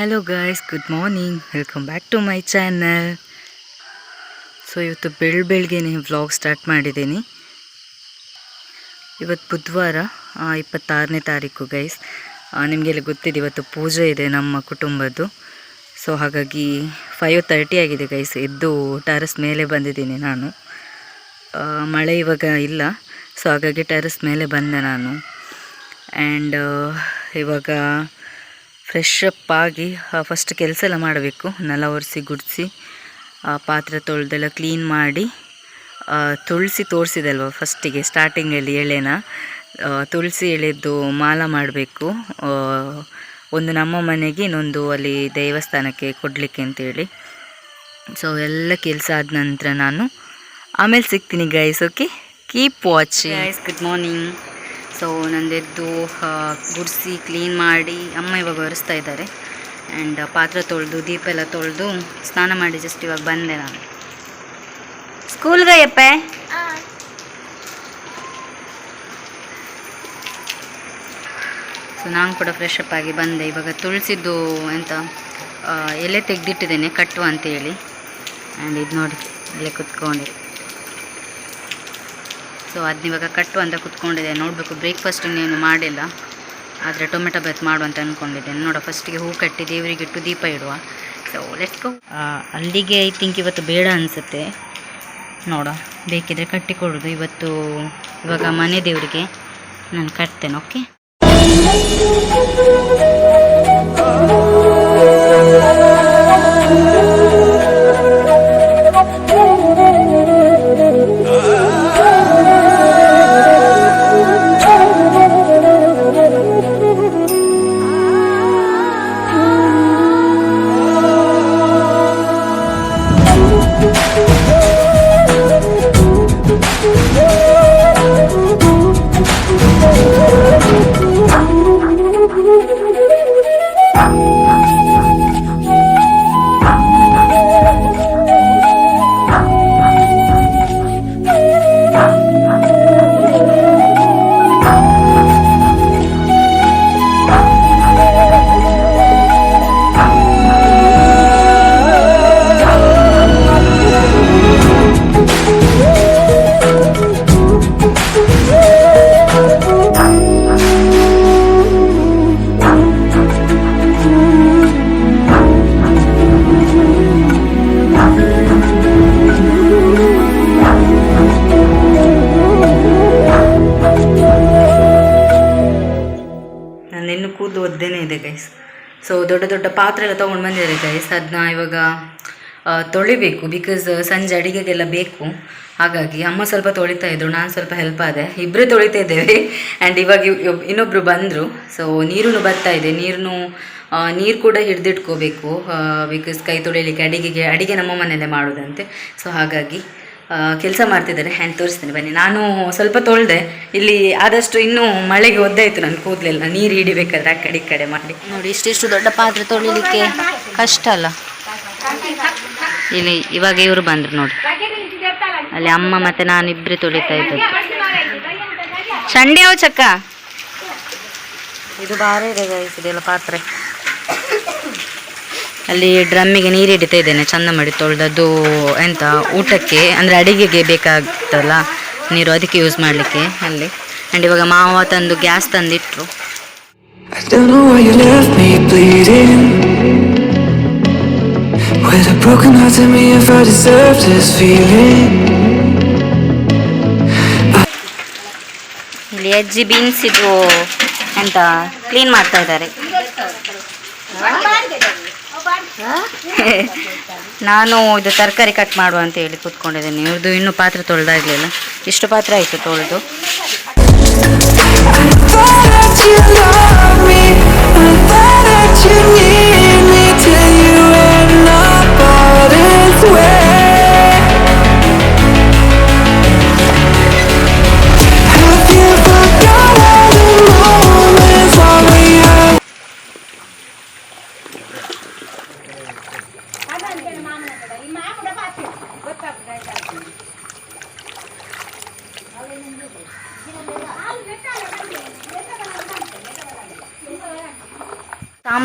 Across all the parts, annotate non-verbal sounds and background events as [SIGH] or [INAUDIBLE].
Hello guys good morning welcome back to my channel so ಇವತ್ತು ಬೆಳ್ ಬೆಳಗ್ಗೆನೇ vlog start ಮಾಡಿದ್ದೀನಿ. ಇವತ್ತು ಬುಧವಾರ ಇಪ್ಪತ್ತಾರನೇ ತಾರೀಕು ಗೈಸ್ ನಿಮಗೆಲ್ಲ ಗೊತ್ತಿದೆ, ಇವತ್ತು ಪೂಜೆ ಇದೆ ನಮ್ಮ ಕುಟುಂಬದ್ದು. ಸೊ ಹಾಗಾಗಿ ಫೈವ್ ತರ್ಟಿ ಆಗಿದೆ ಗೈಸ್ ಎದ್ದು ಟೆರಸ್ ಮೇಲೆ ಬಂದಿದ್ದೀನಿ ನಾನು. ಮಳೆ ಇವಾಗ ಇಲ್ಲ. ಸೊ ಹಾಗಾಗಿ ಟೆರಸ್ ಮೇಲೆ ಬಂದೆ ನಾನು. ಆ್ಯಂಡ್ ಇವಾಗ ಫ್ರೆಶ್ ಅಪ್ ಆಗಿ ಫಸ್ಟ್ ಕೆಲಸ ಎಲ್ಲ ಮಾಡಬೇಕು. ನೆಲ ಒರೆಸಿ ಗುಡಿಸಿ ಪಾತ್ರೆ ತೊಳೆದೆಲ್ಲ ಕ್ಲೀನ್ ಮಾಡಿ ತುಳಸಿ ತೋರಿಸಿದಲ್ವ ಫಸ್ಟಿಗೆ ಸ್ಟಾರ್ಟಿಂಗಲ್ಲಿ ಎಳೆನ? ತುಳಸಿ ಎಳೆದು ಮಾಲ ಮಾಡಬೇಕು. ಒಂದು ನಮ್ಮ ಮನೆಗೆ ಇನ್ನೊಂದು ಅಲ್ಲಿ ದೇವಸ್ಥಾನಕ್ಕೆ ಕೊಡಲಿಕ್ಕೆ ಅಂತೇಳಿ. ಸೊ ಎಲ್ಲ ಕೆಲಸ ಆದ ನಂತರ ನಾನು ಆಮೇಲೆ ಸಿಗ್ತೀನಿ guys okay keep watching guys good morning so ನಂದೆದ್ದು ಗುಡಿಸಿ ಕ್ಲೀನ್ ಮಾಡಿ ಅಮ್ಮ ಇವಾಗ ಒರೆಸ್ತಾ ಇದ್ದಾರೆ. ಆ್ಯಂಡ್ ಪಾತ್ರೆ ತೊಳೆದು, ದೀಪ ಎಲ್ಲ ತೊಳೆದು ಸ್ನಾನ ಮಾಡಿ ಜಸ್ಟ್ ಇವಾಗ ಬಂದೆ ನಾನು. ಸ್ಕೂಲ್ಗೆ ಯಪ್ಪೆ? ಸೊ ನಾನು ಕೂಡ ಫ್ರೆಶ್ ಅಪ್ ಆಗಿ ಬಂದೆ. ಇವಾಗ ತುಳಸಿದ್ದು ಎಂತ ಎಲೆ ತೆಗೆದಿಟ್ಟಿದ್ದೇನೆ ಕಟ್ಟು ಅಂತೇಳಿ ಆ್ಯಂಡ್ ಇದು ನೋಡಿ ಇಲ್ಲೇ ಕುತ್ಕೊಂಡು ಸೊ ಅದನ್ನ ಇವಾಗ ಕಟ್ಟು ಅಂತ ಕುತ್ಕೊಂಡಿದ್ದೆ ನೋಡಬೇಕು ಬ್ರೇಕ್ಫಾಸ್ಟ್ ಇನ್ನೇನು ಮಾಡಿಲ್ಲ. ಆದರೆ ಟೊಮೆಟೊ ಬಾತ್ ಮಾಡು ಅಂತ ಅಂದ್ಕೊಂಡಿದ್ದೇನೆ ನೋಡೋ ಫಸ್ಟಿಗೆ ಹೂ ಕಟ್ಟಿ ದೇವರಿಗೆ ಇಟ್ಟು ದೀಪ ಇಡುವ. ಸೊ ಲೆಟ್ಸ್ ಗೋ ಅಲ್ಲಿಗೆ ಐ ಥಿಂಕ್ ಇವತ್ತು ಬೇಡ ಅನಿಸುತ್ತೆ. ನೋಡ, ಬೇಕಿದ್ರೆ ಕಟ್ಟಿಕೊಡೋದು ಇವತ್ತು ಇವಾಗ ಮನೆ ದೇವರಿಗೆ ನಾನು ಕಟ್ತೇನೆ ಓಕೆ ಸೊ ದೊಡ್ಡ ದೊಡ್ಡ ಪಾತ್ರೆ ಎಲ್ಲ ತೊಗೊಂಡು ಬಂದಿದ್ದಾರೆ ಗೈಸ್ ಅದನ್ನ ಇವಾಗ ತೊಳಿಬೇಕು ಬಿಕಾಸ್ ಸಂಜೆ ಅಡಿಗೆಗೆಲ್ಲ ಬೇಕು. ಹಾಗಾಗಿ ಅಮ್ಮ ಸ್ವಲ್ಪ ತೊಳಿತಾ ಇದ್ರು, ನಾನು ಸ್ವಲ್ಪ ಹೆಲ್ಪ್ ಆದೆ. ಇಬ್ಬರೇ ತೊಳಿತಾ ಇದ್ದೇವೆ. ಆ್ಯಂಡ್ ಇವಾಗ ಇನ್ನೊಬ್ಬರು ಬಂದರು. ಸೊ ನೀರು ಬರ್ತಾ ಇದೆ. ನೀರನ್ನು ನೀರು ಕೂಡ ಹಿಡಿದಿಟ್ಕೋಬೇಕು ಬಿಕಾಸ್ ಕೈ ತೊಳಿಲಿಕ್ಕೆ ಅಡಿಗೆಗೆ, ಅಡಿಗೆ ನಮ್ಮ ಮನೆಯಲ್ಲೇ ಮಾಡೋದಂತೆ. ಸೊ ಹಾಗಾಗಿ ಕೆಲಸ ಮಾಡ್ತಿದ್ದಾರೆ. ಹ್ಯಾಂಡ್ ತೋರಿಸ್ತೀನಿ. ಬನ್ನಿ. ನಾನು ಸ್ವಲ್ಪ ತೊಳೆದೆ. ಇಲ್ಲಿ ಆದಷ್ಟು ಇನ್ನೂ ಮಳೆಗೆ ಒದ್ದಾಯಿತು ನನ್ನ ಕೂದಲೆಲ್ಲ. ನೀರು ಹಿಡಿಬೇಕಾದ್ರೆ ಆ ಕಡೆ ಈ ಕಡೆ ಮಾಡಿ. ನೋಡಿ ಇಷ್ಟಿಷ್ಟು ದೊಡ್ಡ ಪಾತ್ರೆ ತೊಳಿಲಿಕ್ಕೆ ಕಷ್ಟ ಅಲ್ಲ? ಇಲ್ಲಿ ಇವಾಗ ಇವರು ಬಂದರು ನೋಡಿ. ಅಲ್ಲಿ ಅಮ್ಮ ಮತ್ತೆ ನಾನು ಇಬ್ಬರು ತೊಳಿತಾ ಇದ್ದೆ ಸಂಡೆ ಯಾವ ಚಕ್ಕ ಇದು ಭಾರಿ ಇದೆ ಇದೆಲ್ಲ ಪಾತ್ರೆ. ಅಲ್ಲಿ ಡ್ರಮ್ಮಿಗೆ ನೀರು ಹಿಡಿತಾ ಇದ್ದೇನೆ ಚಂದ ಮಾಡಿ ತೊಳೆದದ್ದು ಎಂತ ಊಟಕ್ಕೆ ಅಂದರೆ ಅಡಿಗೆಗೆ ಬೇಕಾಗ್ತಲ್ಲ ನೀರು ಅದಕ್ಕೆ ಯೂಸ್ ಮಾಡಲಿಕ್ಕೆ ಅಲ್ಲಿ. ಆ್ಯಂಡ್ ಇವಾಗ ಮಾವ ತಂದು ಗ್ಯಾಸ್ feeling. ಇಲ್ಲಿ ಅಜ್ಜಿ ಬೀನ್ಸ್ ಇದು ಎಂತ ಕ್ಲೀನ್ ಮಾಡ್ತಾ ಇದ್ದಾರೆ. [LAUGHS] ನಾನು ಇದು ತರಕಾರಿ ಕಟ್ ಮಾಡುವ ಅಂತ ಹೇಳಿ ಕೂತ್ಕೊಂಡಿದ್ದೀನಿ. ಇವ್ರದ್ದು ಇನ್ನೂ ಪಾತ್ರೆ ತೊಳೆದಾಗಲಿಲ್ಲ ಇಷ್ಟು ಪಾತ್ರೆ ಆಯಿತು ತೊಳೆದು.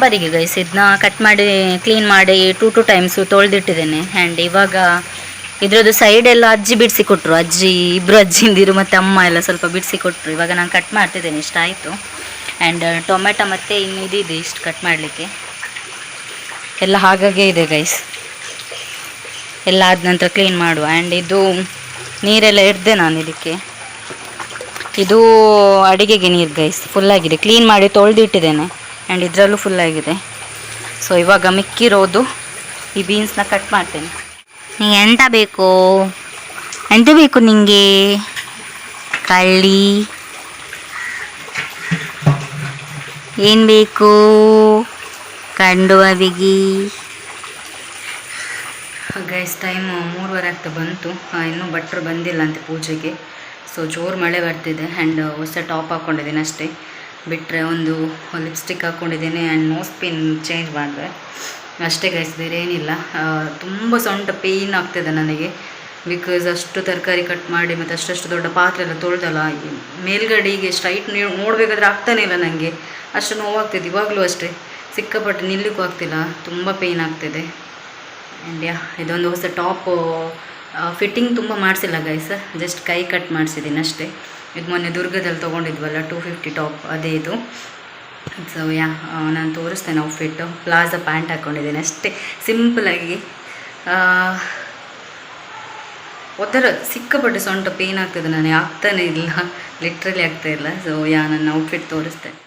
ಸಾಂಬಾರಿಗೆ ಗೈಸ್ ಇದನ್ನ ಕಟ್ ಮಾಡಿ ಕ್ಲೀನ್ ಮಾಡಿ ಟೂ ಟು ಟೈಮ್ಸು ತೊಳೆದಿಟ್ಟಿದ್ದೇನೆ. ಆ್ಯಂಡ್ ಇವಾಗ ಇದ್ರದ್ದು ಸೈಡ್ ಎಲ್ಲ ಅಜ್ಜಿ ಬಿಡಿಸಿ ಕೊಟ್ಟರು ಅಜ್ಜಿ ಇಬ್ಬರು ಅಜ್ಜಿಂದಿರು ಮತ್ತು ಅಮ್ಮ ಎಲ್ಲ ಸ್ವಲ್ಪ ಬಿಡಿಸಿ ಕೊಟ್ಟರು ಇವಾಗ ನಾನು ಕಟ್ ಮಾಡ್ತಿದ್ದೇನೆ, ಇಷ್ಟ ಆಯಿತು. ಆ್ಯಂಡ್ ಟೊಮೆಟೊ ಮತ್ತು ಇನ್ನು ಇದಿದೆ ಇಷ್ಟು ಕಟ್ ಮಾಡಲಿಕ್ಕೆ. ಎಲ್ಲ ಹಾಗಾಗೆ ಇದೆ ಗೈಸ್ ಎಲ್ಲ ಆದ ನಂತರ ಕ್ಲೀನ್ ಮಾಡುವ. ಆ್ಯಂಡ್ ಇದು ನೀರೆಲ್ಲ ಇಡ್ದೆ ನಾನು ಇದಕ್ಕೆ. ಇದು ಅಡಿಗೆಗೆ ನೀರು ಗೈಸ್ ಫುಲ್ಲಾಗಿದೆ ಕ್ಲೀನ್ ಮಾಡಿ ತೊಳೆದಿಟ್ಟಿದ್ದೇನೆ. ಆ್ಯಂಡ್ ಇದರಲ್ಲೂ ಆಗಿದೆ. ಸೊ ಇವಾಗ ಮಿಕ್ಕಿರೋದು ಈ ಬೀನ್ಸ್ನ ಕಟ್ ಮಾಡ್ತೇನೆ. ನಿಂಗೆ ಎಂತ ಬೇಕು? ಎಂತ ಬೇಕು ನಿಮಗೆ ಕಳ್ಳಿ. ಏನು ಬೇಕು? ಕಂಡು ಅವಿಗಿ. ಗೈಸ್ ಟೈಮ್ ಮೂರುವರೆ ಆಗ್ತಾ ಬಂತು. ಇನ್ನೂ ಭಟ್ರು ಬಂದಿಲ್ಲ ಅಂತೆ ಪೂಜೆಗೆ. ಸೊ ಜೋರು ಮಳೆ ಬರ್ತಿದೆ. ಆ್ಯಂಡ್ ಹೊಸ ಟಾಪ್ ಹಾಕ್ಕೊಂಡಿದ್ದೀನಿ ಅಷ್ಟೇ. ಬಿಟ್ಟರೆ ಒಂದು ಲಿಪ್ಸ್ಟಿಕ್ ಹಾಕ್ಕೊಂಡಿದ್ದೀನಿ ಆ್ಯಂಡ್ ನೋಸ್ ಪಿನ್ ಚೇಂಜ್ ಮಾಡಿದೆ. ಅಷ್ಟೇ ಗೈಸ್ ಬೇರೆ ಏನಿಲ್ಲ. ತುಂಬ ಸೊಂಟ ಪೇಯ್ನ್ ಆಗ್ತಿದೆ ನನಗೆ. ಬಿಕಾಸ್ ಅಷ್ಟು ತರಕಾರಿ ಕಟ್ ಮಾಡಿ ಮತ್ತು ಅಷ್ಟಷ್ಟು ದೊಡ್ಡ ಪಾತ್ರೆ ಎಲ್ಲ ತೊಳೆದಲ್ಲ ಮೇಲ್ಗಡೆಗೆ ಸ್ಟ್ರೈಟ್ ನೋಡಬೇಕಾದ್ರೆ ಆಗ್ತಾನೆ ಇಲ್ಲ ನನಗೆ ಅಷ್ಟು ನೋವಾಗ್ತಿದೆ, ಇವಾಗಲೂ ಅಷ್ಟೇ. ಸಿಕ್ಕಾಪಟ್ಟೆ ನಿಲ್ಲಕ್ಕೂ ಆಗ್ತಿಲ್ಲ, ತುಂಬ ಪೇಯ್ನ್ ಆಗ್ತಿದೆ. ಆ್ಯಂಡ್ ಯಾ ಇದೊಂದು ಹೊಸ ಟಾಪು ಫಿಟ್ಟಿಂಗ್ ತುಂಬ ಮಾಡಿಸಿಲ್ಲ ಗೈಸ್ ಜಸ್ಟ್ ಕೈ ಕಟ್ ಮಾಡಿಸಿದ್ದೀನಿ ಅಷ್ಟೇ. ಇದು ಮೊನ್ನೆ ದುರ್ಗದಲ್ಲಿ ತೊಗೊಂಡಿದ್ವಲ್ಲ ಟೂ ಫಿಫ್ಟಿ ಟಾಪ್ ಅದೇ ಇದು. ಸೊ ಯಾ ನಾನು ತೋರಿಸ್ತೇನೆ ಔಟ್ಫಿಟ್ಟು ಪ್ಲಾಜಾ ಪ್ಯಾಂಟ್ ಹಾಕ್ಕೊಂಡಿದ್ದೇನೆ ಅಷ್ಟೇ. ಸಿಂಪಲಾಗಿ ಒತ್ತರ ಸಿಕ್ಕಾಪಟ್ಟೆ ಸೊಂಟ ಪೇನ್ ಆಗ್ತದೆ ನನಗೆ ಆಗ್ತಾನೆ ಇಲ್ಲ. ಲಿಟ್ರಲಿ ಆಗ್ತಾ ಇಲ್ಲ. ಸೊ ಯಾ ನನ್ನ ಔಟ್ಫಿಟ್ ತೋರಿಸ್ತೇನೆ.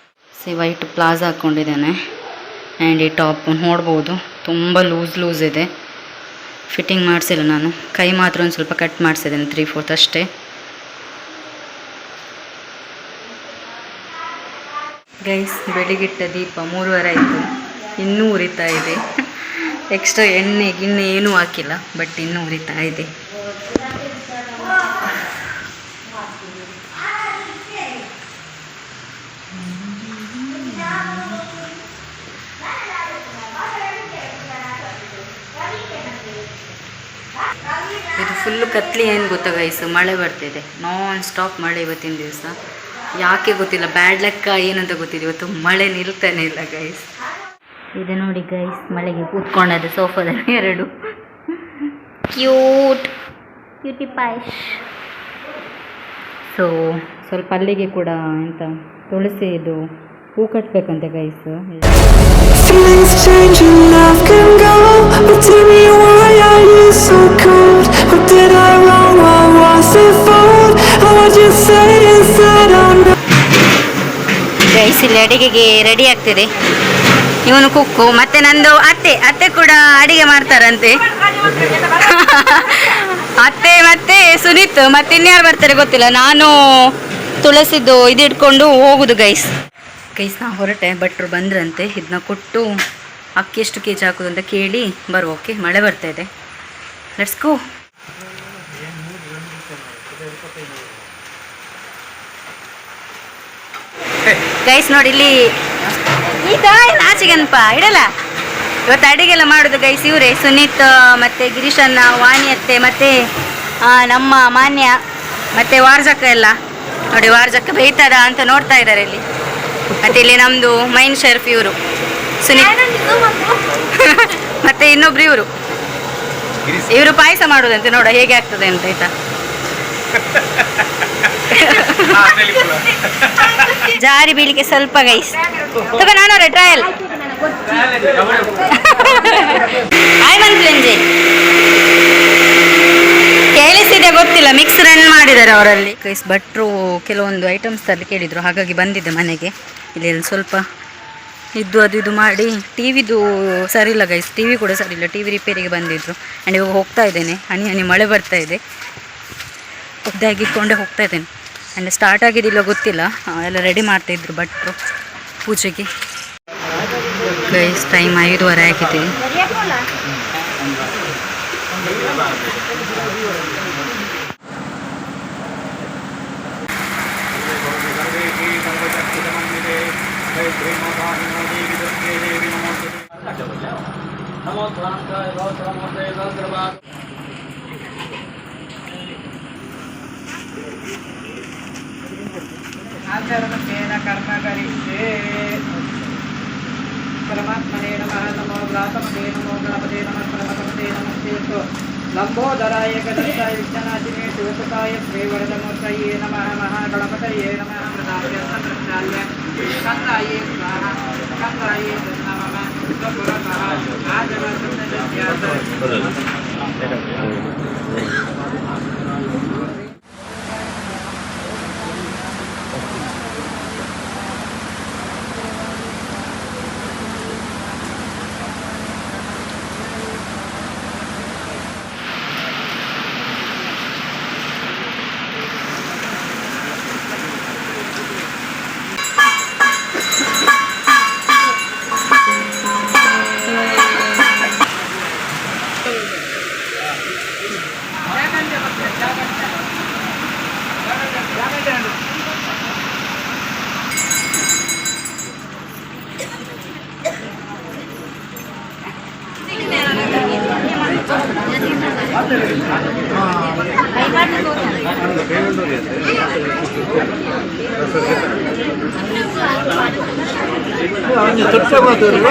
ಸಿ ವೈಟ್ ಪ್ಲಾಜಾ ಹಾಕ್ಕೊಂಡಿದ್ದೇನೆ ಆ್ಯಂಡ್ ಈ ಟಾಪ್ ನೋಡ್ಬೋದು. ತುಂಬ ಲೂಸ್ ಲೂಸ್ ಇದೆ. ಫಿಟ್ಟಿಂಗ್ ಮಾಡಿಸಿಲ್ಲ ನಾನು. ಕೈ ಮಾತ್ರ ಒಂದು ಸ್ವಲ್ಪ ಕಟ್ ಮಾಡಿಸಿದ್ದೇನೆ ತ್ರೀ ಫೋರ್ತ್ ಅಷ್ಟೇ. ಗೈಸ್ ಬೆಳಿಗ್ಗೆಟ್ಟ ದೀಪ ಮೂರುವರೆ ಆಯಿತು. ಇನ್ನೂ ಉರಿತಾ ಇದೆ. ಎಕ್ಸ್ಟ್ರಾ ಎಣ್ಣೆ, ಗಿಣ್ಣೆ ಏನೂ ಹಾಕಿಲ್ಲ ಬಟ್ ಇನ್ನೂ ಉರಿತಾ ಇದೆ. ಇದು ಫುಲ್ಲು ಕತ್ಲಿ ಏನು ಗೊತ್ತಾ ಮಳೆ ಬರ್ತಿದೆ. ನಾನ್ ಸ್ಟಾಪ್ ಮಳೆ ಇವತ್ತಿನ ದಿವಸ. ಯಾಕೆ ಗೊತ್ತಿಲ್ಲ. ಬ್ಯಾಡ್ ಲೆಕ್ಕ ಏನಂತ ಗೊತ್ತಿದೆ ಇವತ್ತು ಮಳೆ ನಿಲ್ತಾನೆ ಇಲ್ಲ ಗೈಸ್ ಇದು ನೋಡಿ ಗೈಸ್ ಮಳೆಗೆ ಕೂತ್ಕೊಂಡದ್ದು ಸೋಫಾದಲ್ಲಿ ಎರಡು. ಕ್ಯೂಟ್ ಕ್ಯೂಟಿ ಪಾಯ್ಶ್ ಸೊ ಸ್ವಲ್ಪ ಅಲ್ಲಿಗೆ ಕೂಡ ಎಂತ ತುಳಸಿ ಇದು ಹೂ ಕಟ್ಟಬೇಕಂತೆ guys Feelings change and love can go But tell me why are you so cold? Guys ಇಲ್ಲಿ ಅಡಿಗೆಗೆ ರೆಡಿ ಆಗ್ತಿದೆ. ಇವನು ಕುಕ್ಕು, ಮತ್ತೆ ನಂದು ಅತ್ತೆ. ಅತ್ತೆ ಕೂಡ ಅಡಿಗೆ ಮಾಡ್ತಾರಂತೆ. [LAUGHS] ಅತ್ತೆ ಮತ್ತೆ ಸುನೀತ್, ಮತ್ತೆ ಇನ್ಯಾರು ಬರ್ತಾರೆ ಗೊತ್ತಿಲ್ಲ. ನಾನು ತುಳಸಿದ್ದು ಇದು ಇಟ್ಕೊಂಡು ಹೋಗುದು ಗೈಸ್ ಗೈಸ್ ನಾ ಹೊರಟೆ, ಭಟ್ರು ಬಂದ್ರಂತೆ. ಇದನ್ನ ಕೊಟ್ಟು ಅಕ್ಕಿ ಎಷ್ಟು ಕೆ ಜಿ ಹಾಕೋದು ಅಂತ ಕೇಳಿ ಬರುವ ಓಕೆ ಮಳೆ ಬರ್ತಾ ಇದೆ. ಲೆಟ್ಸ್ ಗೋ ಗೈಸ್ ನೋಡಿ ಇಲ್ಲಿ ಈಗ ನಾಚಿಗೆನಪ್ಪ ಇಡಲ್ಲ? ಇವತ್ತು ಅಡಿಗೆಲ್ಲ ಮಾಡೋದು ಗೈಸ್ ಇವರೇ, ಸುನೀತ್, ಮತ್ತೆ ಗಿರೀಶನ್ನ ವಾಣಿ ಅತ್ತೆ ಮತ್ತೆ ನಮ್ಮ ಮಾನ್ಯ, ಮತ್ತೆ ವಾರ್ಜಕ್ಕ ಎಲ್ಲ. ನೋಡಿ, ವಾರ್ಜಕ್ಕ ಬೇಯ್ತದ ಅಂತ ನೋಡ್ತಾ ಇದ್ದಾರೆ ಇಲ್ಲಿ. ಮತ್ತೆ ಇಲ್ಲಿ ನಮ್ದು ಮೈನ್ ಶರ್ಫ್ ಇವರು, ಸುನೀತ್. [LAUGHS] ಮತ್ತೆ ಇನ್ನೊಬ್ರು ಇವರು. ಇವರು ಪಾಯಸ ಮಾಡೋದಂತೆ ನೋಡ, ಹೇಗೆ ಆಗ್ತದೆ ಅಂತ ಆಯ್ತಾ? [LAUGHS] ಜಾರಿ ಬೀಳಿಕೆ ಸ್ವಲ್ಪ ಗೈಸ್ ತಗ ನಾನು ಟ್ರಯಲ್ ಆಯ್ ಕೇಳಿಸಿದೆ ಗೊತ್ತಿಲ್ಲ ಮಿಕ್ಸ್ ರನ್ ಮಾಡಿದ್ದಾರೆ ಅವರಲ್ಲಿ. ಗೈಸ್ ಭಟ್ರು ಕೆಲವೊಂದು ಐಟಮ್ಸ್ ತರಲಿ ಕೇಳಿದ್ರು ಹಾಗಾಗಿ ಬಂದಿದ್ದೆ ಮನೆಗೆ. ಇಲ್ಲಿ ಸ್ವಲ್ಪ ಇದ್ದು ಅದು ಇದು ಮಾಡಿ, ಟಿವಿದು ಸರಿ ಇಲ್ಲ ಗೈಸ್ ಟಿವಿ ಕೂಡ ಸರಿ ಇಲ್ಲ ಟಿವಿ ರಿಪೇರಿಗೆ ಬಂದಿದ್ರು. ಆ್ಯಂಡ್ ಇವಾಗ ಹೋಗ್ತಾ ಇದ್ದೇನೆ, ಹನಿ ಹನಿ ಮಳೆ ಬರ್ತಾ ಇದೆ. ಒದ್ದಾಗಿಟ್ಕೊಂಡೇ ಹೋಗ್ತಾ ಇದ್ದೀನಿ ಆ್ಯಂಡ್ ಸ್ಟಾರ್ಟ್ ಆಗಿದ್ದಿಲ್ಲ ಗೊತ್ತಿಲ್ಲ ಎಲ್ಲ ರೆಡಿ ಮಾಡ್ತಾಯಿದ್ರು ಭಟ್ರು ಪೂಜೆಗೆ ಗೈಸ್ ಟೈಮ್ ಐದುವರೆ ಆಗಿದೆ ನಮೋ ఆచరణేన కర్మకరిష్యే పరమాత్మనే నమ. నమో వ్రాతమదే నమో గణపదే నమ. పరమపదే నమస్తేతో లంబోదరాయ గణాయ విజ్ఞానాశినే శివసుతాయ శ్రీవరదమూర్తయే నమ. మహాగణపతయే నమ. ప్రదాయ సంప్రచాల్య కందాయే స్వాహ కందాయే నమ.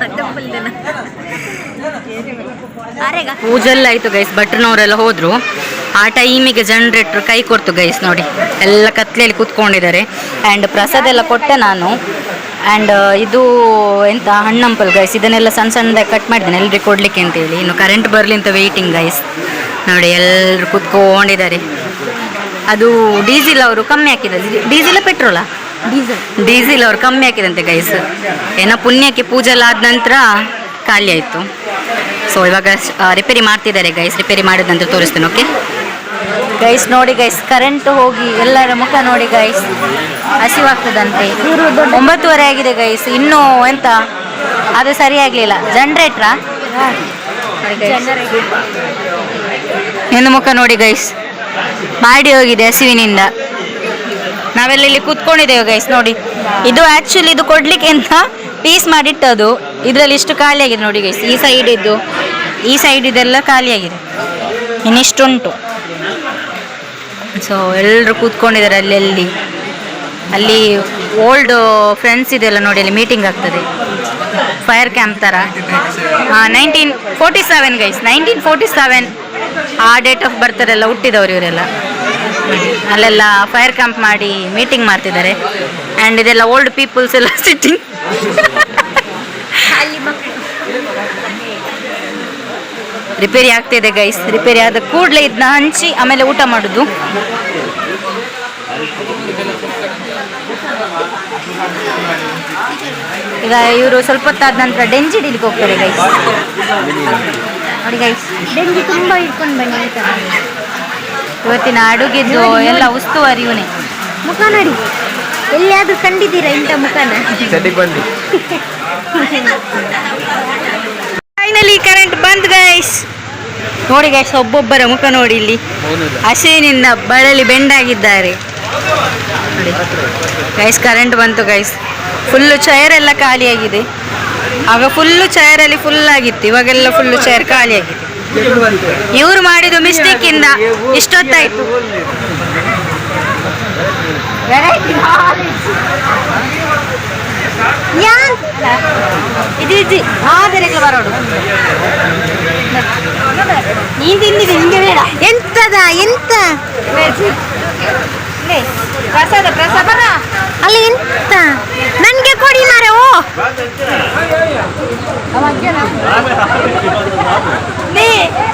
ಮತ್ತೆ ಫುಲ್ದನ ಆರೆಗ? ಪೂಜೆಲ್ಲ ಆಯ್ತು ಗೈಸ್ ಭಟ್ರನವರೆಲ್ಲ ಹೋದ್ರು. ಆ ಟೈಮಿಗೆ ಜನರೇಟ್ರ್ ಕೈ ಕೊಡ್ತು ಗೈಸ್ ನೋಡಿ. ಎಲ್ಲ ಕತ್ಲೆಯಲ್ಲಿ ಕೂತ್ಕೊಂಡಿದ್ದಾರೆ. ಆ್ಯಂಡ್ ಪ್ರಸಾದ ಎಲ್ಲ ಕೊಟ್ಟೆ ನಾನು. ಆ್ಯಂಡ್ ಇದು ಎಂತ, ಹಣ್ಣಂಪಲ್ ಗೈಸ್ ಇದನ್ನೆಲ್ಲ ಸಣ್ಣ ಸಣ್ಣದಾಗಿ ಕಟ್ ಮಾಡಿದ್ದೇನೆ. ಎಲ್ರಿಗೆ ಕೊಡ್ಲಿಕ್ಕೆ ಅಂತೇಳಿ ಇನ್ನು ಕರೆಂಟ್ ಬರಲಿ ಅಂತ ವೆಯ್ಟಿಂಗ್ ಗೈಸ್ ನೋಡಿ ಎಲ್ಲರೂ ಕೂತ್ಕೊಂಡಿದ್ದಾರೆ. ಅದು ಡೀಸಿಲ್ ಅವರು ಕಮ್ಮಿ ಹಾಕಿದ್ದಾರೆ. Diesel ಪೆಟ್ರೋಲಾ diesel. ಡೀಸಿಲ್ ಅವ್ರು ಕಮ್ಮಿ ಹಾಕಿದಂತೆ ಗೈಸ್ ಏನೋ ಪುಣ್ಯಕ್ಕೆ ಪೂಜೆ ಎಲ್ಲ ಆದ ನಂತರ ಖಾಲಿ ಆಯಿತು. ಸೊ ಇವಾಗ ರಿಪೇರಿ ಮಾಡ್ತಿದ್ದಾರೆ ಗೈಸ್ ರಿಪೇರಿ ಮಾಡಿದ ನಂತರ ತೋರಿಸ್ತೇನೆ ಓಕೆ ಗೈಸ್ ನೋಡಿ ಗೈಸ್ ಕರೆಂಟ್ ಹೋಗಿ ಎಲ್ಲರ ಮುಖ ನೋಡಿ ಗೈಸ್ ಹಸಿವಾಗ್ತದಂತೆ ಒಂಬತ್ತುವರೆ ಆಗಿದೆ ಗೈಸ್ ಇನ್ನೂ ಎಂತ? ಅದು ಸರಿ ಆಗಲಿಲ್ಲ. ಜನ್ರೇಟ್ರಾ ಇನ್ನು ಮುಖ ನೋಡಿ ಗೈಸ್ ಮಾಡಿ ಹೋಗಿದೆ ಹಸಿವಿನಿಂದ. ನಾವೆಲ್ಲ ಇಲ್ಲಿ ಕೂತ್ಕೊಂಡಿದ್ದೇವೆ ಗೈಸ್ ನೋಡಿ. ಇದು ಆಕ್ಚುಲಿ ಇದು ಕೊಡ್ಲಿಕ್ಕೆ ಅಂತ ಪೀಸ್ ಮಾಡಿಟ್ಟದು ಇದರಲ್ಲಿ ಇಷ್ಟು ಖಾಲಿಯಾಗಿದೆ ನೋಡಿ ಗೈಸ್ ಈ ಸೈಡ್ ಇದ್ದು. ಈ ಸೈಡ್ ಇದೆಲ್ಲ ಖಾಲಿಯಾಗಿದೆ. ಇನ್ನಿಷ್ಟುಂಟು. ಸೊ ಎಲ್ಲರೂ ಕೂತ್ಕೊಂಡಿದ್ದಾರೆ ಅಲ್ಲಿ ಅಲ್ಲಿ ಓಲ್ಡ್ ಫ್ರೆಂಡ್ಸ್ ಇದೆಲ್ಲ ನೋಡಿ, ಅಲ್ಲಿ ಮೀಟಿಂಗ್ ಆಗ್ತದೆ. ಫೈರ್ ಕ್ಯಾಂಪ್ ಥರ nineteen forty seven guys nineteen forty seven ಆ ಡೇಟ್ ಆಫ್ ಬರ್ತಾರೆಲ್ಲ ಹುಟ್ಟಿದವರು ಇವರೆಲ್ಲ. ಅಲ್ಲೆಲ್ಲ ಫೈರ್ ಕ್ಯಾಂಪ್ ಮಾಡಿ ಮೀಟಿಂಗ್ ಮಾಡ್ತಿದ್ದಾರೆ. ಆ್ಯಂಡ್ ಇದೆಲ್ಲ ಓಲ್ಡ್ ಪೀಪಲ್ಸ್ ಎಲ್ಲ ಸಿಟ್ಟಿಂಗ್ ರಿಪೇರಿ ಆಗ್ತಿದೆ ಗೈಸ್ ರಿಪೇರಿ ಆದ ಕೂಡಲೇ ಇದನ್ನ ಹಂಚಿ ಆಮೇಲೆ ಊಟ ಮಾಡೋದು. ಈಗ ಇವರು ಸ್ವಲ್ಪ ಹೊತ್ತಾದ ನಂತರ ಡೆಂಜಿ ಹಿಡಿಲಿಕ್ಕೆ ಹೋಗ್ತಾರೆ ಗೈಸ್ ನೋಡಿ ಗೈಸ್ ಡೆಂಜಿ ತುಂಬಾ ಇಟ್ಕೊಂಡು ಬನ್ನಿ ಇವತ್ತಿನ ಅಡುಗೆದು ಎಲ್ಲ ಉಸ್ತುವಾರಿ ಇವನೇ ಮುಖ ನೋಡಿ. ಎಲ್ಲಿಯಾದ್ರೂ ಕಂಡಿದ್ದೀರಾ ಇಂಥ ಮುಖನ? ಫೈನಲಿ ಕರೆಂಟ್ ಬಂದ್ ಗೈಸ್ ನೋಡಿ ಗೈಸ್ ಒಬ್ಬೊಬ್ಬರ ಮುಖ ನೋಡಿ ಇಲ್ಲಿ. ಹಸಿವಿನಿಂದ ಬಳಲಿ ಬೆಂಡಾಗಿದ್ದಾರೆ. ನೋಡಿ. ಗೈಸ್ ಕರೆಂಟ್ ಬಂತು ಗೈಸ್ ಫುಲ್ಲು ಚೇರ್ ಎಲ್ಲ ಖಾಲಿಯಾಗಿದೆ. ಆಗ ಫುಲ್ಲು ಚೇರಲ್ಲಿ ಫುಲ್ ಆಗಿತ್ತು. ಇವಾಗೆಲ್ಲ ಫುಲ್ಲು ಚೇರ್ ಖಾಲಿಯಾಗಿದೆ. ಇವ್ರು ಮಾಡಿದ ಮಿಸ್ಟೇಕ್ ಇಂದ ಇಷ್ಟೊತ್ತಾಯ್ತು. ಯಾನ್ ಇದು ಇದು ಆದರೆಗೆ ಬರೋಡು ನೀನು ತಿಂದಿದೆ ನಿಮಗೆ ಬೇಡ. ಎಂತದ ಎಂತ? ಪ್ರಸಾದ ಪ್ರಸಾದ ಅಲ್ಲಿ ಎಂತ ನನ್ಗೆ ಕೊಡಿ ಮಾರೆ ಓ.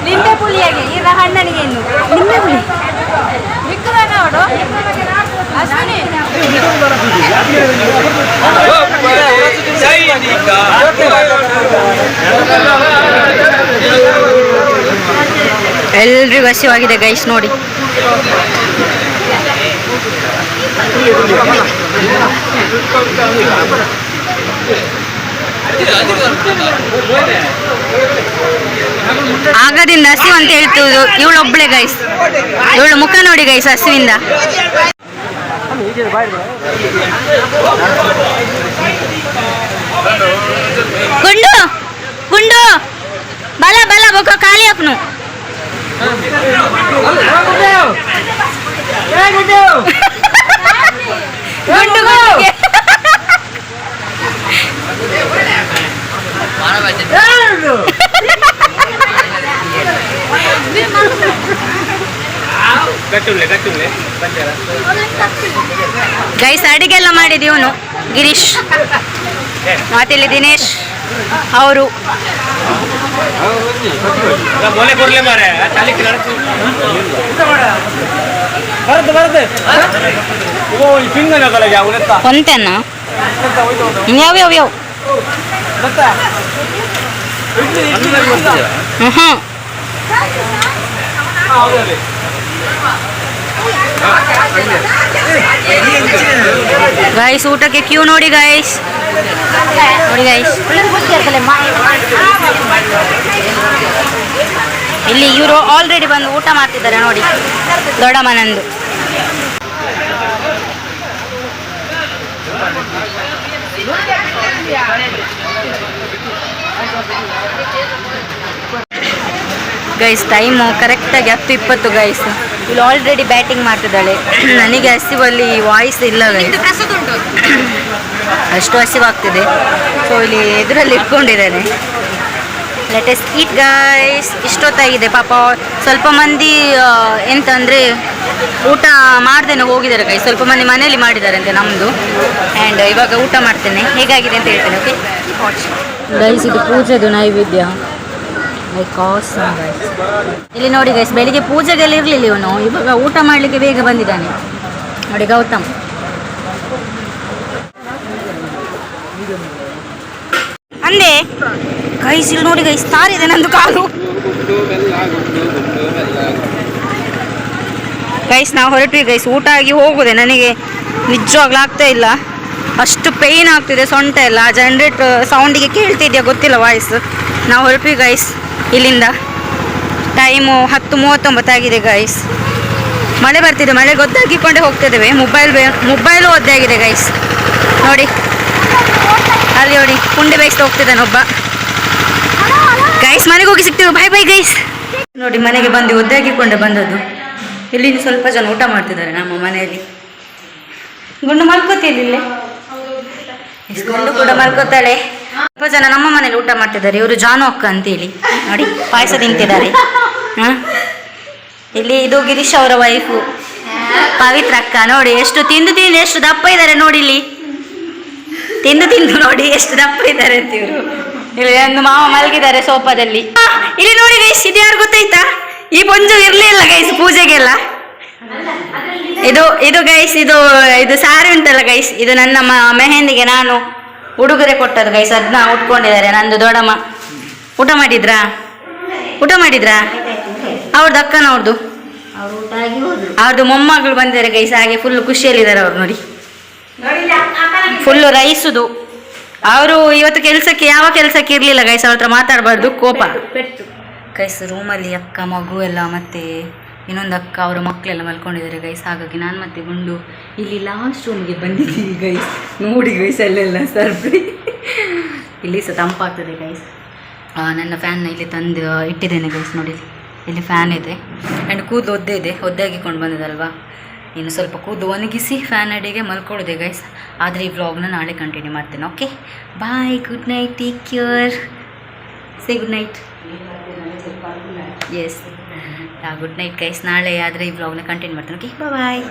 ಲಿಂಬೆ ಪುಳಿಯಾಗೆ ಈಗ ಹಣ್ಣನಿಗೆ ಇನ್ನು. ನಿಂಬೆ ಪುಳಿ? ಮಿಕ್ಕದಾಗ ನೋಡು. ಅಶ್ವಿನಿ. ಎಲ್ರಿಗೂ ಹಸಿವಾಗಿದೆ ಗೈಸ್ ನೋಡಿ. ಆಗದಿಂದ ಹಸಿವು ಅಂತ ಹೇಳ್ತಿದ್ದು ಒಬ್ಳೆ ಗೈಸ್ ಇವಳು ಮುಖ ನೋಡಿ ಗೈಸ್ ಹಸಿವಿಂದ. ಗುಂಡು ಗುಂಡು. ಬಲ ಬಲ ಬೊಕ್ಕ ಖಾಲಿ ಅಪ್ನು ಗುಂಡು! ಗೈಸ್ ಅಡಿಗೆಲ್ಲ ಮಾಡಿದ ಇವನು. ಗಿರೀಶ್. ಮಾತಿಲ್ಲಿ ದಿನೇಶ್. ಅವರು. ಕೊಂತೆನ ಯಾವ ಯಾವ ಯಾವ? ಹ್ಞೂ ಗೈಸ್ ಊಟಕ್ಕೆ ಕ್ಯೂ ನೋಡಿ ಗೈಸ್ ಇಲ್ಲಿ ಇವರು ಆಲ್ರೆಡಿ ಬಂದು ಊಟ ಮಾಡ್ತಿದ್ದಾರೆ ನೋಡಿ ದೊಡ್ಡ ದೊಡ್ಡಮ್ಮನಂದು ಗೈಸ್ ಟೈಮು ಕರೆಕ್ಟಾಗಿ ಹತ್ತು ಇಪ್ಪತ್ತು ಗೈಸ್ ಇಲ್ಲಿ ಆಲ್ರೆಡಿ ಬ್ಯಾಟಿಂಗ್ ಮಾಡ್ತಿದ್ದಾಳೆ. [CLEARS THROAT] ನನಗೆ ಹಸಿವಲ್ಲಿ ವಾಯ್ಸ್ ಇಲ್ಲ ಗೈಸ್ ಅಷ್ಟು ಹಸಿವಾಗ್ತಿದೆ ಸೊ ಇಲ್ಲಿ ಎದುರಲ್ಲಿ ಇಟ್ಕೊಂಡಿದ್ದೇನೆ. ಲೆಟೆಸ್ಟ್ ಈಟ್ ಗೈಸ್ ಇಷ್ಟೊತ್ತಾಗಿದೆ, ಪಾಪ. ಸ್ವಲ್ಪ ಮಂದಿ ಎಂತಂದರೆ, ಊಟ ಮಾಡ್ದೇನೆ ಹೋಗಿದ್ದಾರೆ ಗೈಸ್ ಸ್ವಲ್ಪ ಮಂದಿ ಮನೆಯಲ್ಲಿ ಮಾಡಿದ್ದಾರೆ ಅಂತೆ ನಮ್ಮದು ಆ್ಯಂಡ್ ಇವಾಗ ಊಟ ಮಾಡ್ತೇನೆ. ಹೇಗಾಗಿದೆ ಅಂತ ಹೇಳ್ತೇನೆ ಓಕೆ ಗೈಸ್ ಇದು ಪೂಜೆದು ನೈವೇದ್ಯ. ಇಲ್ಲಿ ನೋಡಿ ಗೈಸ್ ಬೆಳಿಗ್ಗೆ ಪೂಜೆಗೆಲ್ಲ ಇರಲಿಲ್ಲ ಇವನು. ಇವಾಗ ಊಟ ಮಾಡಲಿಕ್ಕೆ ಬೇಗ ಬಂದಿದ್ದಾನೆ. ನೋಡಿ, ಗೌತಮ್. ಅಂದೆ ಗೈಸ್ ಇಲ್ಲಿ ನೋಡಿ ಗೈಸ್ ತಾರಿದೆ ನಂದು ಕಾಲು. ಗೈಸ್ ನಾವು ಹೊರಟ್ವಿ ಗೈಸ್ ಊಟ ಆಗಿ ಹೋಗುದೆ, ನನಗೆ ನಿಜವಾಗ್ಲೂ ಆಗ್ತಾ ಇಲ್ಲ. ಅಷ್ಟು ಪೇಯ್ನ್ ಆಗ್ತಿದೆ, ಸೊಂಟ ಎಲ್ಲ. ಜನ್ರೇಟ್ ಸೌಂಡಿಗೆ ಕೇಳ್ತಿದ್ಯಾ ಗೊತ್ತಿಲ್ಲ ವಾಯ್ಸ್ ನಾವು ಹೊರಟ್ವಿ ಗೈಸ್ ಇಲ್ಲಿಂದ. ಟೈಮು ಹತ್ತು ಮೂವತ್ತೊಂಬತ್ತಾಗಿದೆ ಗೈಸ್ ಮಳೆ ಬರ್ತಿದೆ, ಮಳೆ ಗೊತ್ತಾಗಿಕೊಂಡೇ ಹೋಗ್ತಿದ್ದೇವೆ ಮೊಬೈಲ್ ಮೊಬೈಲು ಒದ್ದೆ ಆಗಿದೆ ಗೈಸ್ ನೋಡಿ. ಅಲ್ಲಿ ನೋಡಿ, ಕುಂಡೆ ಬೇಯಿಸ್ತಾ ಹೋಗ್ತಿದ್ದಾನೆ ಒಬ್ಬ. ಗೈಸ್ ಮನೆಗೆ ಹೋಗಿ ಸಿಗ್ತೀವಿ. ಬಾಯ್ ಬೈ ಗೈಸ್ ನೋಡಿ, ಮನೆಗೆ ಬಂದು ಒದ್ದಾಗಿಕೊಂಡೆ ಬಂದದ್ದು. ಇಲ್ಲಿ ಸ್ವಲ್ಪ ಜನ ಊಟ ಮಾಡ್ತಿದ್ದಾರೆ ನಮ್ಮ ಮನೆಯಲ್ಲಿ. ಗುಂಡು ಮಲ್ಕೋತಿಲ್ಲ ಗುಂಡು ಕೂಡ ಮಲ್ಕೋತಾಳೆ. ಸ್ವಲ್ಪ ಜನ ನಮ್ಮ ಮನೇಲಿ ಊಟ ಮಾಡ್ತಿದ್ದಾರೆ. ಇವರು ಜಾನು ಅಕ್ಕ ಅಂತೇಳಿ ನೋಡಿ, ಪಾಯಸ ತಿಂತಿದ್ದಾರೆ? ಇಲ್ಲಿ ಇದು ಗಿರೀಶ್ ಅವರ ವೈಫು ಪವಿತ್ರ ಅಕ್ಕ. ನೋಡಿ, ಎಷ್ಟು ತಿಂದು ತಿಂದು ಎಷ್ಟು ದಪ್ಪ ಇದ್ದಾರೆ ನೋಡಿ ಇಲ್ಲಿ. ತಿಂದು ತಿಂದು ನೋಡಿ ಎಷ್ಟು ದಪ್ಪ ಇದ್ದಾರೆ ಅಂತ ಇವರು. ಇಲ್ಲಿ ಒಂದು ಮಾವ ಮಲಗಿದ್ದಾರೆ ಸೋಫಾದಲ್ಲಿ. ಇಲ್ಲಿ ನೋಡಿ ಗೈಸ್ ಇದು ಯಾರು ಗೊತ್ತಾಯ್ತಾ? ಈ ಪೊಂಜು ಇರ್ಲಿಲ್ಲ ಗೈಸ್ ಪೂಜೆಗೆಲ್ಲ. ಇದು ಇದು ಗೈಸ್ ಇದು ಇದು ಸಾರಿ ಉಂಟಲ್ಲ ಗೈಸ್ ಇದು ನನ್ನ ಮೆಹೆಂದಿಗೆ ನಾನು ಉಡುಗೊರೆ ಕೊಟ್ಟದ್ದು ಗೈಸ್ ಅದನ್ನ ಉಟ್ಕೊಂಡಿದ್ದಾರೆ ನಂದು ದೊಡ್ಡಮ್ಮ. ಊಟ ಮಾಡಿದ್ರಾ? ಊಟ ಮಾಡಿದ್ರಾ? ಅವ್ರದ್ದು ಅಕ್ಕನವ್ರದ್ದು ಅವ್ರದ್ದು ಮೊಮ್ಮಗಳು ಬಂದಿದ್ದಾರೆ ಗೈಸ್ ಹಾಗೆ ಫುಲ್ ಖುಷಿಯಲ್ಲಿದ್ದಾರೆ ಅವ್ರು ನೋಡಿ. ಫುಲ್ಲು ರೈಸುದು. ಅವರು ಇವತ್ತು ಕೆಲಸಕ್ಕೆ ಯಾವ ಕೆಲಸಕ್ಕೆ ಇರಲಿಲ್ಲ ಗೈಸ್ ಅವ್ರ ಹತ್ರ ಮಾತಾಡಬಾರ್ದು ಕೋಪ. ಗೈಸ್ ರೂಮಲ್ಲಿ ಅಕ್ಕ ಮಗು ಎಲ್ಲ ಮತ್ತೆ ಇನ್ನೊಂದು ಅಕ್ಕ ಅವರ ಮಕ್ಕಳೆಲ್ಲ ಮಲ್ಕೊಂಡಿದ್ದಾರೆ ಗೈಸ್ ಹಾಗಾಗಿ ನಾನು ಮತ್ತೆ ಗುಂಡು ಇಲ್ಲಿ ಲಾಸ್ಟ್ ರೂಮ್ಗೆ ಬಂದಿದ್ದೀವಿ ಗೈಸ್ ನೋಡಿ ಗೈಸ್ ಅಲ್ಲೆಲ್ಲ ಸರ್ಬ್ರಿ ಇಲ್ಲಿ ಸಹ ತಂಪಾಗ್ತದೆ ಗೈಸ್ ನನ್ನ ಫ್ಯಾನ್ನ ಇಲ್ಲಿ ತಂದು ಇಟ್ಟಿದ್ದೇನೆ ಗೈಸ್ ನೋಡಿ. ಇಲ್ಲಿ ಫ್ಯಾನ್ ಇದೆ. ಆ್ಯಂಡ್ ಕೂದಲು ಒದ್ದೆ ಇದೆ ಒದ್ದೆ ಹಾಕಿಕೊಂಡು ಬಂದಿದಲ್ವಾ ಇನ್ನು ಸ್ವಲ್ಪ ಕೂದಲು ಒಣಗಿಸಿ ಫ್ಯಾನ್ ಅಡಿಗೆ ಮಲ್ಕೊಳ್ಳೋದೆ ಗೈಸ್ ಆದರೆ ಈ ವ್ಲಾಗ್ನ ನಾಳೆ ಕಂಟಿನ್ಯೂ ಮಾಡ್ತೇನೆ okay bye good night take care say good night yes good night guys ನಾಳೆ ಆದರೆ ಈ ವ್ಲಾಗ್ನ ಕಂಟಿನ್ಯೂ ಮಾಡ್ತೇನೆ ಓಕೆ ಬಾಯ್